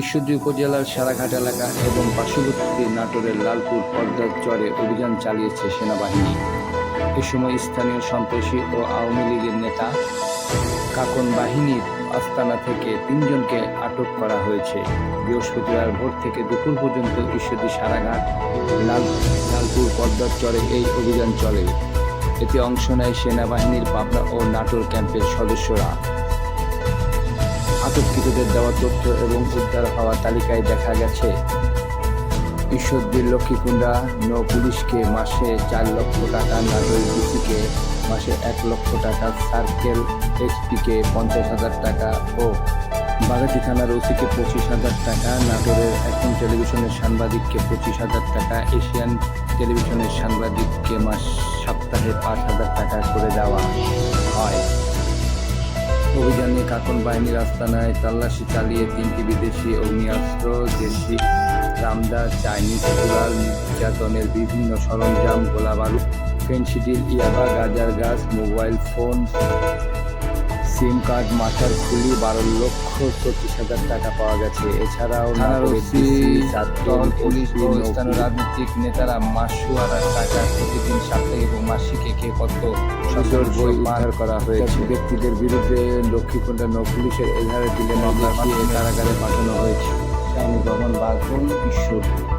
ঈশ্বরদী উপজেলার সারাঘাট এলাকা এবং পার্শ্ববর্তী নাটোরের লালপুর পর্দার চরে অভিযান চালিয়েছে সেনাবাহিনী। এ সময় স্থানীয় সন্ত্রাসী ও আওয়ামী লীগের নেতা কাকন বাহিনীর আস্তানা থেকে তিনজনকে আটক করা হয়েছে। বৃহস্পতিবার ভোর থেকে দুপুর পর্যন্ত ঈশ্বরদী সারাঘাট, লাল লালপুর পর্দার চরে এই অভিযান চলে। এতে অংশ নেয় সেনাবাহিনীর পাবনা ও নাটোর ক্যাম্পের সদস্যরা। আটককৃতদের দেওয়া তথ্য এবং উদ্ধার হওয়া তালিকায় দেখা গেছে ঈশ্বরদীর লক্ষ্মীকুণ্ডা নৌ পুলিশকে মাসে চার লক্ষ টাকা নাটোর ডিসিকে মাসে এক লক্ষ টাকা, সার্কেল এসপিকে পঞ্চাশ হাজার টাকা ও বাগাতি থানার ওসিকে পঁচিশ হাজার টাকা, নাটোরের এখন টেলিভিশনের সাংবাদিককে পঁচিশ হাজার টাকা, এশিয়ান টেলিভিশনের সাংবাদিককে মাস সপ্তাহে পাঁচ হাজার টাকা করে দেওয়া। অভিযানে কাকন বাহিনীর আস্তানায় তল্লাশি চালিয়ে তিনটি বিদেশি অগ্নিয়াস্ত্র দেশি রামদা চাইনিজ কুড়াল নির্যাতনের বিভিন্ন সরঞ্জাম গোলাবারুদ ফেন্সিডিল ইয়াবা গাজার গাছ মোবাইল ফোন সিম কার্ড মাথার খুলি বারো লক্ষ চব্বিশ হাজার টাকা পাওয়া গেছে। এছাড়াও পুলিশ ও স্থানীয় রাজনৈতিক নেতারা মাসুয়ারার টাকা প্রতিদিন সাপ্তাহিক কে কত সুন্দর বই উদ্ধার করা হয়েছে। ব্যক্তিদের বিরুদ্ধে লক্ষ্মীকুণ্ডা নৌ পুলিশের এধারে দিলে মামলার মাধ্যমে কারাগারে পাঠানো হয়েছে। স্বামী বাঘ বাগন ঈশ্বর।